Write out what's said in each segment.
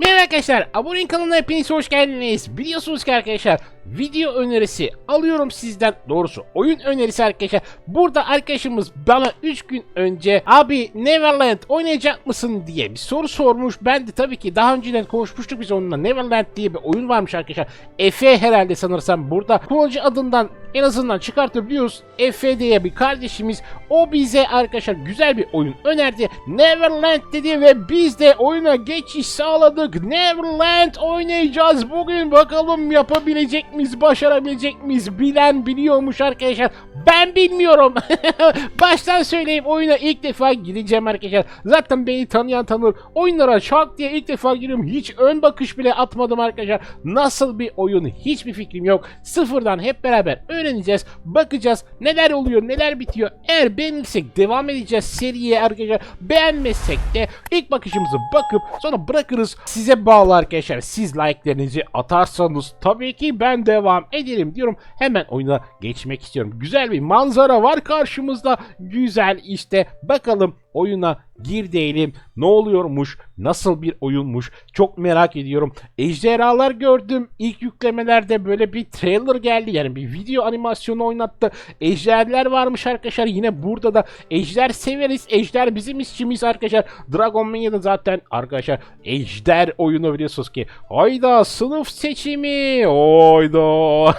Merhaba arkadaşlar, abone kanalına hepiniz hoş geldiniz. Biliyorsunuz ki arkadaşlar, video önerisi alıyorum sizden. Doğrusu oyun önerisi arkadaşlar. Burada arkadaşımız bana 3 gün önce abi Neverland oynayacak mısın diye bir soru sormuş. Ben de tabii ki daha önceden konuşmuştuk biz onunla. Neverland diye bir oyun varmış arkadaşlar. Efe herhalde sanırsam burada. Kullanıcı adından en azından çıkartabiliyoruz. Efe diye bir kardeşimiz. O bize arkadaşlar güzel bir oyun önerdi. Neverland dedi ve biz de oyuna geçiş sağladık. Neverland oynayacağız bugün. Bakalım yapabilecek miyiz, başarabilecek miyiz? Bilen biliyormuş arkadaşlar. Ben bilmiyorum. Baştan söyleyeyim oyuna ilk defa gireceğim arkadaşlar. Zaten beni tanıyan tanır. Oyunlara şak diye ilk defa giriyorum. Hiç ön bakış bile atmadım arkadaşlar. Nasıl bir oyun hiçbir fikrim yok. Sıfırdan hep beraber öğreneceğiz. Bakacağız neler oluyor neler bitiyor. Eğer beğenirsek devam edeceğiz seriye arkadaşlar. Beğenmezsek de ilk bakışımızı bakıp sonra bırakırız. Size bağlı arkadaşlar. Siz like'lerinizi atarsanız tabii ki ben devam ederim diyorum. Hemen oyuna geçmek istiyorum. Güzel bir manzara var karşımızda. Güzel işte bakalım oyuna gir diyelim. Ne oluyormuş? Nasıl bir oyunmuş? Çok merak ediyorum. Ejderhalar gördüm. İlk yüklemelerde böyle bir trailer geldi. Yani bir video animasyonu oynattı. Ejderler varmış arkadaşlar. Yine burada da ejder severiz. Ejder bizim işimiz arkadaşlar. Dragon Mania'da zaten arkadaşlar ejder oyunu biliyorsunuz ki. Hayda sınıf seçimi. Hayda.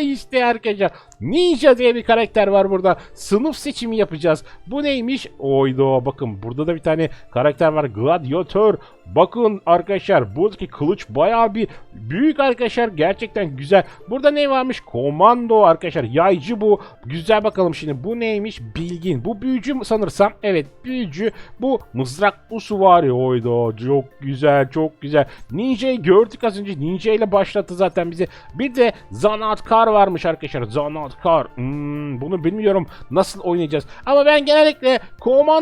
işte arkadaşlar. Ninja diye bir karakter var burada. Sınıf seçimi yapacağız. Bu neymiş? Oyda bakın burada da bir tane karakter var. Gladiator. Bakın arkadaşlar buradaki kılıç bayağı bir büyük arkadaşlar. Gerçekten güzel. Burada ne varmış? Komando arkadaşlar. Yaycı bu. Güzel bakalım şimdi. Bu neymiş? Bilgin. Bu büyücü sanırsam. Evet büyücü. Bu mızrak usu var ya. Oyda çok güzel çok güzel. Ninja'yı gördük az önce. Ninja ile başlattı zaten bizi. Bir de zanaatkar varmış arkadaşlar. Zanaatkar. Hmm, bunu bilmiyorum nasıl oynayacağız. Ama ben genellikle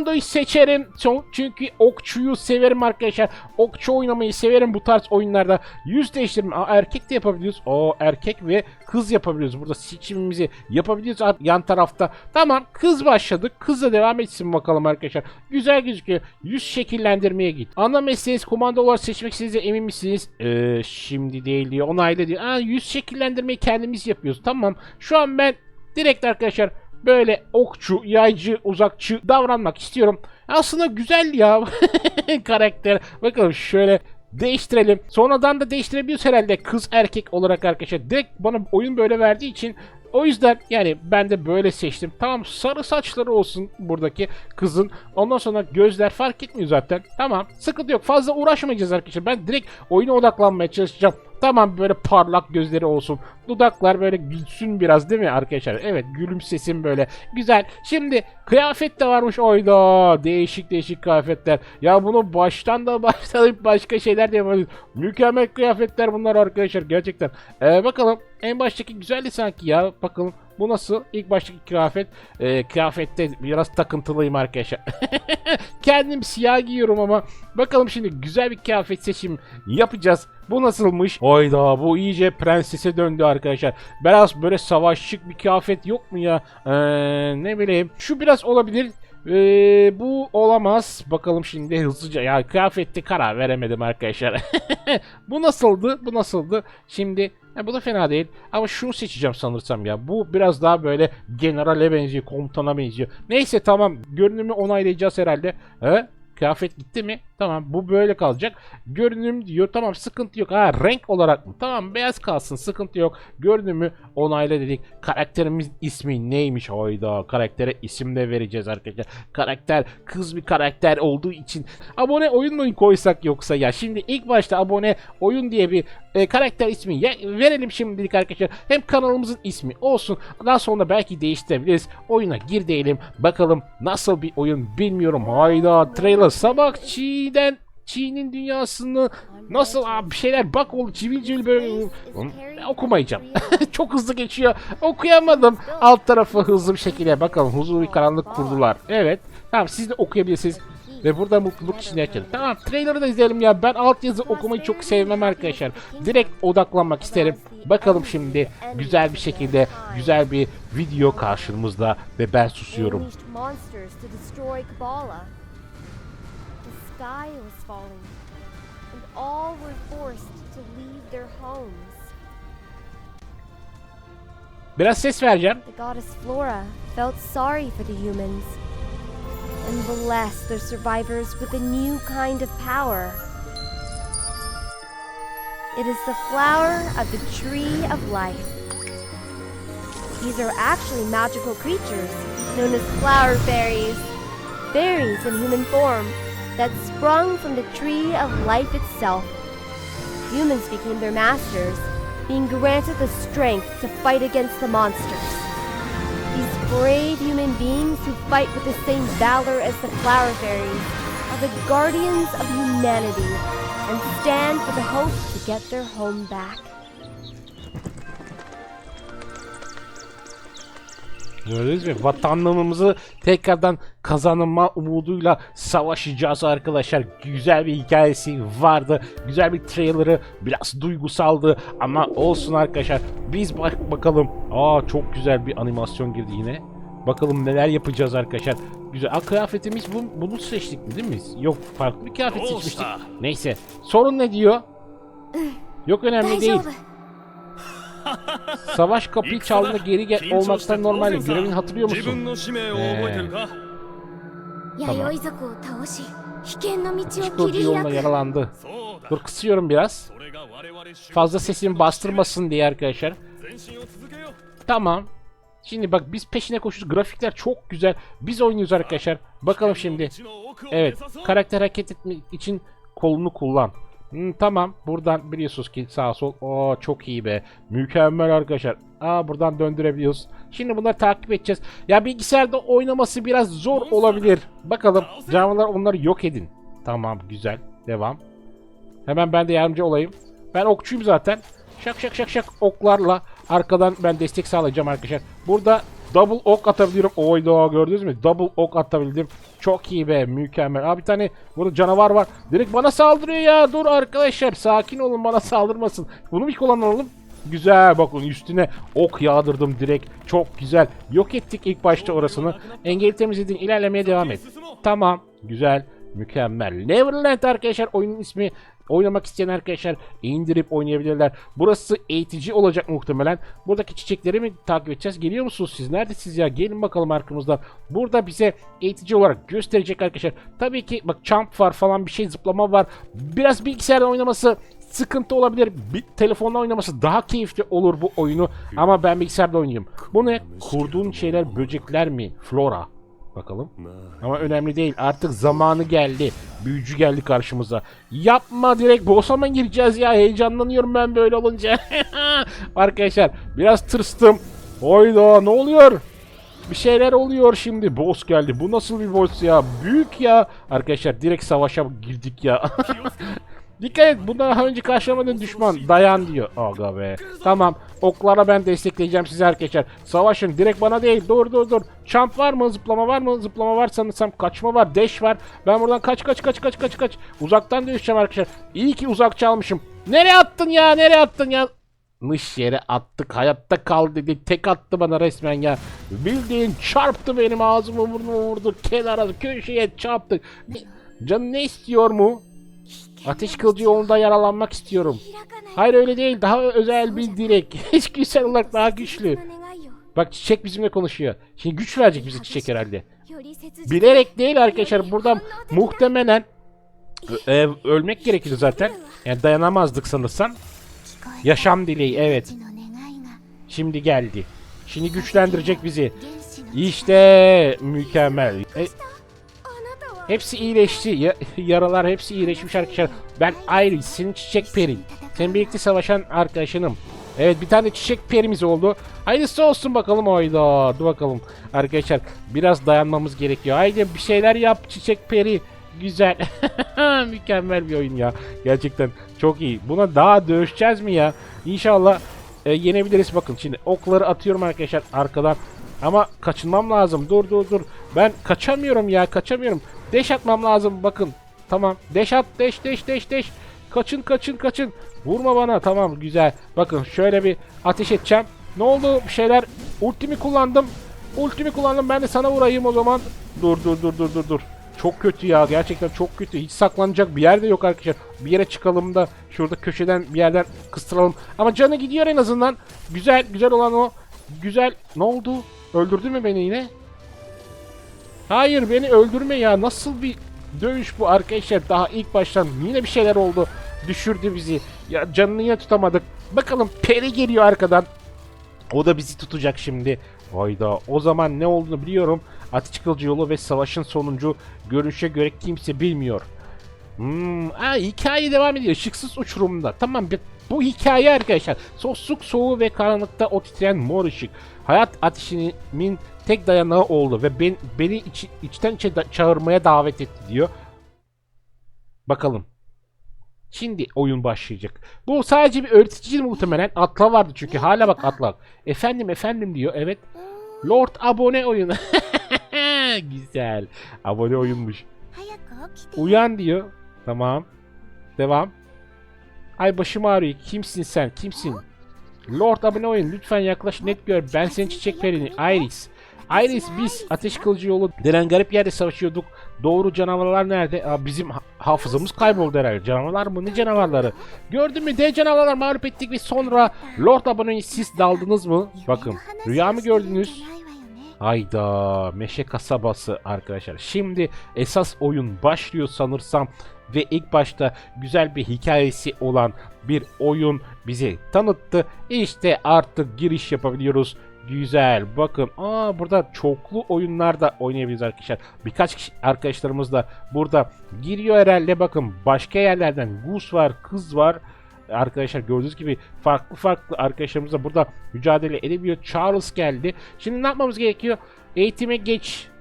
komandoyu seçerim. Çünkü okçuyu severim arkadaşlar. Okçu oynamayı severim bu tarz oyunlarda. Yüz değiştirme. Erkek de yapabiliyoruz. O erkek ve kız yapabiliyoruz. Burada seçimimizi yapabiliyoruz yan tarafta. Tamam kız başladık. Kızla devam etsin bakalım arkadaşlar. Güzel gözüküyor. Yüz şekillendirmeye git. Ana mesleğiniz komando seçmek istediğinize emin misiniz? Ee, şimdi değil diyor. Onayla diyor. Aa, yüz şekillendirmeyi kendimiz yapıyoruz. Tamam. Şu an ben direkt arkadaşlar böyle okçu, yaycı, uzakçı davranmak istiyorum. Aslında güzel ya karakter. Bakalım şöyle değiştirelim. Sonradan da değiştirebiliyoruz herhalde kız erkek olarak arkadaşlar. Direkt bana oyun böyle verdiği için o yüzden yani ben de böyle seçtim. Tamam sarı saçları olsun buradaki kızın. Ondan sonra gözler fark etmiyor zaten. Tamam sıkıntı yok. Fazla uğraşmayacağız arkadaşlar. Ben direkt oyuna odaklanmaya çalışacağım. Tamam böyle parlak gözleri olsun. Dudaklar böyle gülsün biraz değil mi arkadaşlar? Evet gülümsesin böyle. Güzel. Şimdi kıyafet de varmış oyda. Değişik değişik kıyafetler. Ya bunu baştan da başlayıp başka şeyler de yapabiliriz. Mükemmel kıyafetler bunlar arkadaşlar gerçekten. Ee, bakalım en baştaki güzeldi sanki ya. Bakalım bu nasıl? İlk baştaki kıyafet. Ee, kıyafette biraz takıntılıyım arkadaşlar. Kendim siyah giyiyorum ama bakalım şimdi güzel bir kıyafet seçim yapacağız. Bu nasılmış? Hayda bu iyice prensese döndü arkadaşlar. Biraz böyle savaşçık bir kıyafet yok mu ya? Ee, ne bileyim. Şu biraz olabilir. Ee, bu olamaz. Bakalım şimdi hızlıca. Ya kıyafette karar veremedim arkadaşlar. bu nasıldı? Bu nasıldı? Şimdi ha, bu da fena değil. Ama şunu seçeceğim sanırsam ya. Bu biraz daha böyle generale benziyor. Komutana benziyor. Neyse tamam. Görünümü onaylayacağız herhalde. He? Kıyafet gitti mi? Tamam bu böyle kalacak. Görünüm diyor. Tamam sıkıntı yok. Ha renk olarak mı? Tamam beyaz kalsın sıkıntı yok. Görünümü onayla dedik. Karakterimiz ismi neymiş? Hayda karaktere isim de vereceğiz arkadaşlar. Karakter kız bir karakter olduğu için abone oyun mu koysak yoksa ya. Şimdi ilk başta abone oyun diye bir e, karakter ismi ya- verelim şimdilik arkadaşlar. Hem kanalımızın ismi olsun. Daha sonra belki değiştirebiliriz. Oyuna gir diyelim. Bakalım nasıl bir oyun bilmiyorum. Hayda trailer sabah Çiğ'den Çiğ'nin dünyasını nasıl abi bir şeyler bak oldu civil civil böyle okumayacağım. Çok hızlı geçiyor. Okuyamadım. Alt tarafı hızlı bir şekilde bakalım huzur bir karanlık kurdular. Evet. Tamam siz de okuyabilirsiniz. Ve burada mutluluk içinde yaşayalım. Tamam trailer'ı da izleyelim ya. Ben altyazı okumayı çok sevmem arkadaşlar. Direkt odaklanmak isterim. Bakalım şimdi güzel bir şekilde güzel bir video karşımızda ve ben susuyorum. Sky was falling. and all were forced to leave their homes. Biraz ses vereceğim. The goddess Flora felt sorry for the humans and blessed their survivors with a new kind of power. It is the flower of the tree of life. These are actually magical creatures known as flower fairies, fairies in human form that sprung from the tree of life itself. Humans became their masters, being granted the strength to fight against the monsters. These brave human beings who fight with the same valor as the flower fairies are the guardians of humanity and stand for the hope to get their home back. Gördünüz mü? Vatanlığımızı tekrardan kazanma umuduyla savaşacağız arkadaşlar. Güzel bir hikayesi vardı. Güzel bir trailer'ı biraz duygusaldı ama olsun arkadaşlar. Biz bak bakalım. Aa çok güzel bir animasyon girdi yine. Bakalım neler yapacağız arkadaşlar. Güzel. Aa kıyafetimiz bu, bunu seçtik mi değil mi? Yok farklı bir kıyafet seçmiştik. Neyse. Sorun ne diyor? Yok önemli değil. Savaş kapıyı çaldığında geri gel olmaktan normal. Görevini hatırlıyor musun? Ee. Tamam. Çikoji yoluna yaralandı. Dur kısıyorum biraz. Fazla sesimi bastırmasın diye arkadaşlar. Tamam. Şimdi bak biz peşine koşuyoruz. Grafikler çok güzel. Biz oynuyoruz arkadaşlar. Bakalım şimdi. Evet. Karakter hareket etmek için kolunu kullan. Hmm, tamam. Buradan biliyorsunuz ki sağ sol. Oo çok iyi be. Mükemmel arkadaşlar. Aa buradan döndürebiliyoruz. Şimdi bunları takip edeceğiz. Ya bilgisayarda oynaması biraz zor olabilir. Bakalım. Canlılar onları yok edin. Tamam güzel. Devam. Hemen ben de yardımcı olayım. Ben okçuyum zaten. Şak şak şak şak oklarla arkadan ben destek sağlayacağım arkadaşlar. Burada double ok atabiliyorum. Oyda gördünüz mü? Double ok atabildim. Çok iyi be mükemmel. Abi bir tane burada canavar var. Direkt bana saldırıyor ya. Dur arkadaşlar sakin olun bana saldırmasın. Bunu bir kullanalım. Güzel bakın üstüne ok yağdırdım direkt. Çok güzel. Yok ettik ilk başta orasını. Engeli temizledin. ilerlemeye devam et. Tamam. Güzel. Mükemmel. Neverland arkadaşlar oyunun ismi. Oynamak isteyen arkadaşlar indirip oynayabilirler. Burası eğitici olacak muhtemelen. Buradaki çiçekleri mi takip edeceğiz? Geliyor musunuz siz? Neredesiniz ya? Gelin bakalım arkamızdan. Burada bize eğitici olarak gösterecek arkadaşlar. Tabii ki bak jump var falan bir şey zıplama var. Biraz bilgisayarda oynaması sıkıntı olabilir. Bir telefonla oynaması daha keyifli olur bu oyunu. Ama ben bilgisayarda oynayayım. Bu ne? Kurduğun şeyler böcekler mi? Flora. Bakalım. Ama önemli değil. Artık zamanı geldi. Büyücü geldi karşımıza. Yapma direkt boss'a mı gireceğiz ya? Heyecanlanıyorum ben böyle olunca. Arkadaşlar biraz tırstım. Oyda ne oluyor? Bir şeyler oluyor şimdi. Boss geldi. Bu nasıl bir boss ya? Büyük ya. Arkadaşlar direkt savaşa girdik ya. Dikkat et bu daha önce karşılamadığın düşman dayan diyor. Aga be. Tamam oklara ben destekleyeceğim sizi arkadaşlar. Savaşın direkt bana değil dur dur dur. Champ var mı zıplama var mı zıplama var sanırsam kaçma var dash var. Ben buradan kaç kaç kaç kaç kaç kaç. Uzaktan dövüşeceğim arkadaşlar. İyi ki uzak çalmışım. Nereye attın ya nereye attın ya? Nış yere attık hayatta kal dedi tek attı bana resmen ya bildiğin çarptı benim ağzımı burnumu vurdu kenara köşeye çarptı canım ne istiyor mu Ateş kılıcı yolunda yaralanmak istiyorum. Hayır öyle değil. Daha özel bir dilek. Hiç güzel olarak daha güçlü. Bak çiçek bizimle konuşuyor. Şimdi güç verecek bize çiçek herhalde. Bilerek değil arkadaşlar. Buradan muhtemelen e, ölmek gerekirdi zaten. Yani dayanamazdık sanırsan. Yaşam dileği evet. Şimdi geldi. Şimdi güçlendirecek bizi. İşte mükemmel. E, Hepsi iyileşti. Ya- yaralar hepsi iyileşmiş arkadaşlar. Ben Iris, senin çiçek perin. Sen birlikte savaşan arkadaşınım. Evet bir tane çiçek perimiz oldu. Hayırlısı olsun bakalım oyda. Dur bakalım. Arkadaşlar biraz dayanmamız gerekiyor. Haydi bir şeyler yap çiçek peri. Güzel. Mükemmel bir oyun ya. Gerçekten çok iyi. Buna daha dövüşeceğiz mi ya? İnşallah e, yenebiliriz. Bakın şimdi okları atıyorum arkadaşlar arkadan. Ama kaçınmam lazım. Dur dur dur. Ben kaçamıyorum ya kaçamıyorum. Deş atmam lazım bakın. Tamam. Deş at deş deş deş deş. Kaçın kaçın kaçın. Vurma bana tamam güzel. Bakın şöyle bir ateş edeceğim. Ne oldu bir şeyler. Ultimi kullandım. Ultimi kullandım ben de sana vurayım o zaman. Dur dur dur dur dur dur. Çok kötü ya gerçekten çok kötü. Hiç saklanacak bir yer de yok arkadaşlar. Bir yere çıkalım da şurada köşeden bir yerden kıstıralım. Ama canı gidiyor en azından. Güzel güzel olan o. Güzel. Ne oldu? Öldürdü mü beni yine? Hayır beni öldürme ya. Nasıl bir dövüş bu arkadaşlar? Daha ilk baştan yine bir şeyler oldu. Düşürdü bizi. Ya canını yine tutamadık. Bakalım Peri geliyor arkadan. O da bizi tutacak şimdi. Hayda o zaman ne olduğunu biliyorum. Ateş kılıcı yolu ve savaşın sonuncu görünüşe göre kimse bilmiyor. Hmm, aa, hikaye devam ediyor. Işıksız uçurumda. Tamam bu hikaye arkadaşlar. Sosluk, soğuğu ve karanlıkta o titreyen mor ışık. Hayat ateşimin tek dayanağı oldu ve ben, beni içi- içten içe da- çağırmaya davet etti diyor. Bakalım. Şimdi oyun başlayacak. Bu sadece bir öğretici muhtemelen. Atla vardı çünkü. Hala bak atla. Efendim efendim diyor. Evet. Lord abone oyunu. Güzel. Abone oyunmuş. Uyan diyor. Tamam. Devam. Ay başım ağrıyor. Kimsin sen? Kimsin? Lord abone oyun. Lütfen yaklaş net gör. Ben senin çiçek perini. Iris. Iris biz ateş kılıcı yolu denen garip yerde savaşıyorduk. Doğru canavarlar nerede? Aa, bizim ha- hafızamız kayboldu herhalde. Canavarlar mı? Ne canavarları? Gördün mü? Dev canavarlar mağlup ettik ve sonra Lord abone siz daldınız mı? Bakın. Rüya mı gördünüz? Hayda meşe kasabası arkadaşlar. Şimdi esas oyun başlıyor sanırsam ve ilk başta güzel bir hikayesi olan bir oyun bizi tanıttı. İşte artık giriş yapabiliyoruz. Güzel. Bakın. Aa burada çoklu oyunlar da oynayabiliriz arkadaşlar. Birkaç kişi arkadaşlarımız da burada giriyor herhalde. Bakın başka yerlerden Gus var, kız var. Arkadaşlar gördüğünüz gibi farklı farklı arkadaşlarımız da burada mücadele edebiliyor. Charles geldi. Şimdi ne yapmamız gerekiyor? Eğitime geç.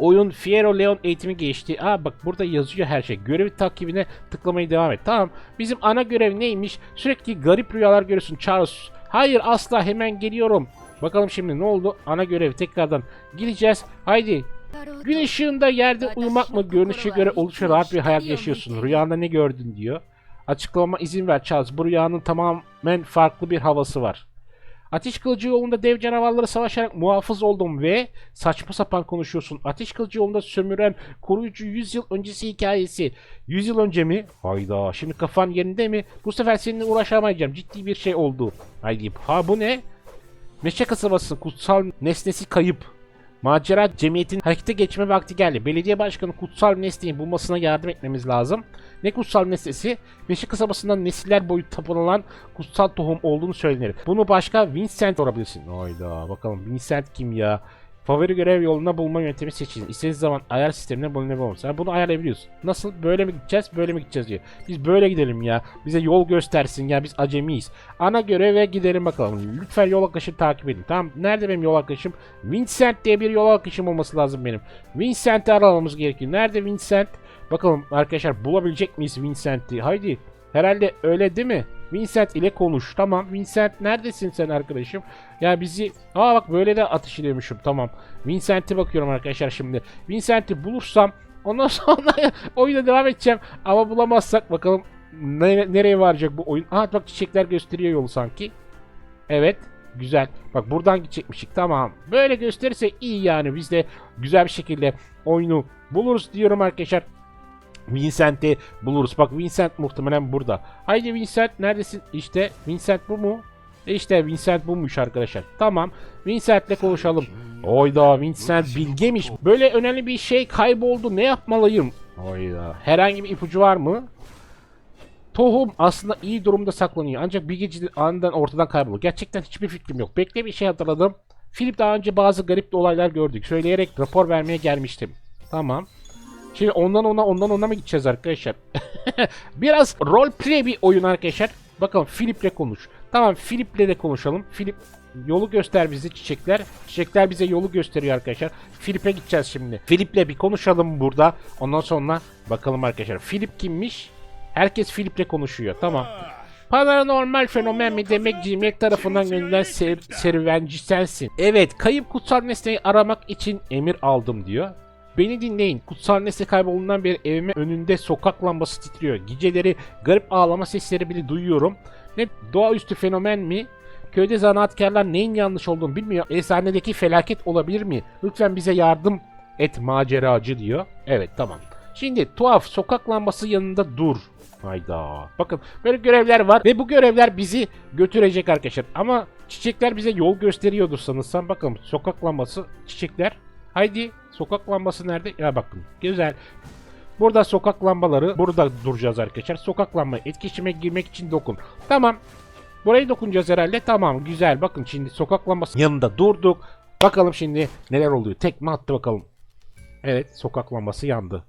Oyun Fiero Leon eğitimi geçti. Aa bak burada yazıyor her şey. Görevi takibine tıklamayı devam et. Tamam. Bizim ana görev neymiş? Sürekli garip rüyalar görüyorsun Charles. Hayır asla hemen geliyorum. Bakalım şimdi ne oldu? Ana görev tekrardan gideceğiz. Haydi. Gün ışığında yerde uyumak mı? Görünüşe göre oldukça rahat bir hayat yaşıyorsun. Rüyanda ne gördün diyor. Açıklama izin ver Charles. Bu rüyanın tamamen farklı bir havası var. Ateş kılıcı yolunda dev canavarları savaşarak muhafız oldum ve saçma sapan konuşuyorsun. Ateş kılıcı yolunda sömüren koruyucu 100 yıl öncesi hikayesi. 100 yıl önce mi? Hayda şimdi kafan yerinde mi? Bu sefer seninle uğraşamayacağım. Ciddi bir şey oldu. Haydi ha bu ne? Meşe kasabası kutsal nesnesi kayıp. Macera cemiyetin harekete geçme vakti geldi. Belediye başkanı kutsal nesneyi bulmasına yardım etmemiz lazım. Ne kutsal nesnesi? Meşe kasabasından nesiller boyu tapınılan kutsal tohum olduğunu söylenir. Bunu başka Vincent sorabilirsin. Hayda bakalım Vincent kim ya? Favori görev yoluna bulma yöntemi seçin. İstediğiniz zaman ayar sistemine bulunabiliyorsunuz. Yani bunu ayarlayabiliyorsun. Nasıl? Böyle mi gideceğiz? Böyle mi gideceğiz diyor. Biz böyle gidelim ya. Bize yol göstersin ya. Biz acemiyiz. Ana göreve gidelim bakalım. Lütfen yol akışı takip edin. Tamam. Nerede benim yol akışım? Vincent diye bir yol akışım olması lazım benim. Vincent'i aramamız gerekiyor. Nerede Vincent? Bakalım arkadaşlar bulabilecek miyiz Vincent'i? Haydi. Herhalde öyle değil mi? Vincent ile konuş. Tamam. Vincent neredesin sen arkadaşım? Ya bizi... Aa bak böyle de atış ediyormuşum. Tamam. Vincent'e bakıyorum arkadaşlar şimdi. Vincent'i bulursam ondan sonra oyuna devam edeceğim. Ama bulamazsak bakalım nere- nereye varacak bu oyun. Aha bak çiçekler gösteriyor yolu sanki. Evet. Güzel. Bak buradan gidecekmişik. Tamam. Böyle gösterirse iyi yani. Biz de güzel bir şekilde oyunu buluruz diyorum arkadaşlar. Vincent'i buluruz. Bak Vincent muhtemelen burada. Haydi Vincent neredesin? İşte Vincent bu mu? İşte Vincent buymuş arkadaşlar. Tamam. Vincent'le konuşalım. Oyda Vincent bilgemiş. Böyle önemli bir şey kayboldu. Ne yapmalıyım? Oyda. Herhangi bir ipucu var mı? Tohum aslında iyi durumda saklanıyor. Ancak bir gecede aniden ortadan kaybolur. Gerçekten hiçbir fikrim yok. Bekle bir şey hatırladım. Philip daha önce bazı garip olaylar gördük. Söyleyerek rapor vermeye gelmiştim. Tamam. Şimdi ondan ona ondan ona mı gideceğiz arkadaşlar? Biraz roleplay bir oyun arkadaşlar. Bakalım Philip'le konuş. Tamam Philip'le de konuşalım. Philip yolu göster bize çiçekler. Çiçekler bize yolu gösteriyor arkadaşlar. Philip'e gideceğiz şimdi. Philip'le bir konuşalım burada. Ondan sonra bakalım arkadaşlar. Philip kimmiş? Herkes Philip'le konuşuyor. Tamam. Paranormal fenomen mi demek cimrilik tarafından gönderilen ser- serüvenci sensin. Evet kayıp kutsal nesneyi aramak için emir aldım diyor. Beni dinleyin. Kutsal nesne kaybolundan beri evime önünde sokak lambası titriyor. Geceleri garip ağlama sesleri bile duyuyorum. Ne doğaüstü fenomen mi? Köyde zanaatkarlar neyin yanlış olduğunu bilmiyor. Eczanedeki felaket olabilir mi? Lütfen bize yardım Et maceracı diyor. Evet tamam. Şimdi tuhaf sokak lambası yanında dur. Hayda. Bakın böyle görevler var ve bu görevler bizi götürecek arkadaşlar. Ama çiçekler bize yol gösteriyordu sanırsam. Bakın sokak lambası çiçekler. Haydi sokak lambası nerede? Ya bakın güzel. Burada sokak lambaları. Burada duracağız arkadaşlar. Sokak lamba etkileşime girmek için dokun. Tamam. Burayı dokunacağız herhalde. Tamam güzel. Bakın şimdi sokak lambası yanında durduk. Bakalım şimdi neler oluyor. Tekme attı bakalım. Evet sokak lambası yandı.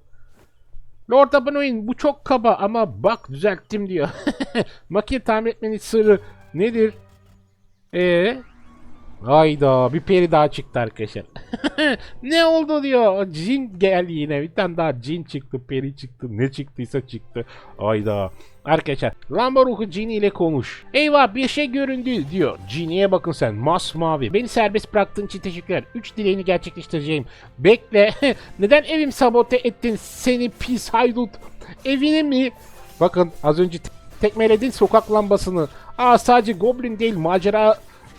Lord Abanoy'un bu çok kaba ama bak düzelttim diyor. Makine tamir etmenin sırrı nedir? Ee? Hayda bir peri daha çıktı arkadaşlar. ne oldu diyor. Cin geldi yine. Bir tane daha cin çıktı, peri çıktı. Ne çıktıysa çıktı. Hayda. Arkadaşlar lamba ruhu Cini ile konuş. Eyvah bir şey göründü diyor. Cini'ye bakın sen masmavi. Beni serbest bıraktığın için teşekkürler. Üç dileğini gerçekleştireceğim. Bekle. Neden evim sabote ettin seni pis haydut? Evini mi? Bakın az önce te- tekmeledin sokak lambasını. Aa sadece goblin değil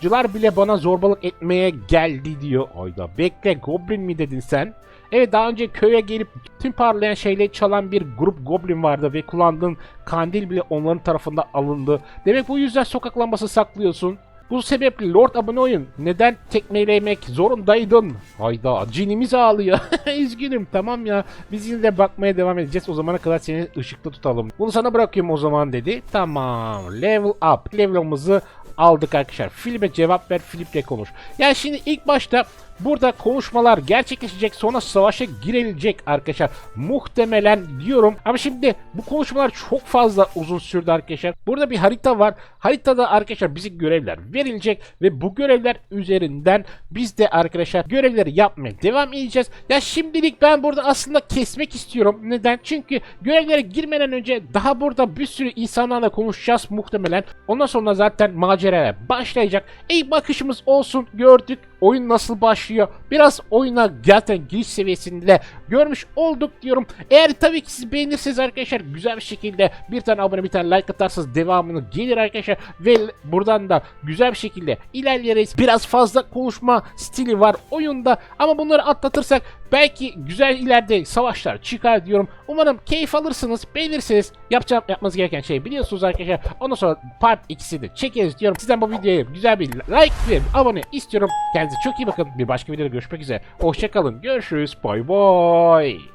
maceracılar bile bana zorbalık etmeye geldi diyor. Ayda bekle goblin mi dedin sen? Evet daha önce köye gelip tüm parlayan şeyleri çalan bir grup goblin vardı ve kullandığın kandil bile onların tarafından alındı. Demek bu yüzden sokak lambası saklıyorsun. Bu sebeple Lord Abanoy'un neden tekmelemek zorundaydın? Hayda cinimiz ağlıyor. Üzgünüm tamam ya. Biz yine de bakmaya devam edeceğiz. O zamana kadar seni ışıkta tutalım. Bunu sana bırakıyorum o zaman dedi. Tamam. Level up. Level'ımızı aldık arkadaşlar. Filip'e cevap ver. Filip'le konuş. Yani şimdi ilk başta burada konuşmalar gerçekleşecek. Sonra savaşa girilecek arkadaşlar. Muhtemelen diyorum. Ama şimdi bu konuşmalar çok fazla uzun sürdü arkadaşlar. Burada bir harita var. Haritada arkadaşlar bize görevler verilecek ve bu görevler üzerinden biz de arkadaşlar görevleri yapmaya devam edeceğiz. Ya şimdilik ben burada aslında kesmek istiyorum. Neden? Çünkü görevlere girmeden önce daha burada bir sürü insanlarla konuşacağız muhtemelen. Ondan sonra zaten maceraya başlayacak. İyi bakışımız olsun gördük. Oyun nasıl başlıyor? Biraz oyuna zaten giriş seviyesinde görmüş olduk diyorum. Eğer tabii ki siz beğenirseniz arkadaşlar güzel bir şekilde bir tane abone bir tane like atarsanız devamını gelir arkadaşlar. Ve buradan da güzel bir şekilde ilerleyeriz. Biraz fazla konuşma stili var oyunda ama bunları atlatırsak belki güzel ileride savaşlar çıkar diyorum. Umarım keyif alırsınız, beğenirsiniz. Yapacağım yapmanız gereken şey biliyorsunuz arkadaşlar. Ondan sonra part 2'si de çekeriz diyorum. Sizden bu videoya güzel bir like ve abone istiyorum. Kendinize çok iyi bakın. Bir başka videoda görüşmek üzere. Hoşçakalın. Görüşürüz. Bye bye.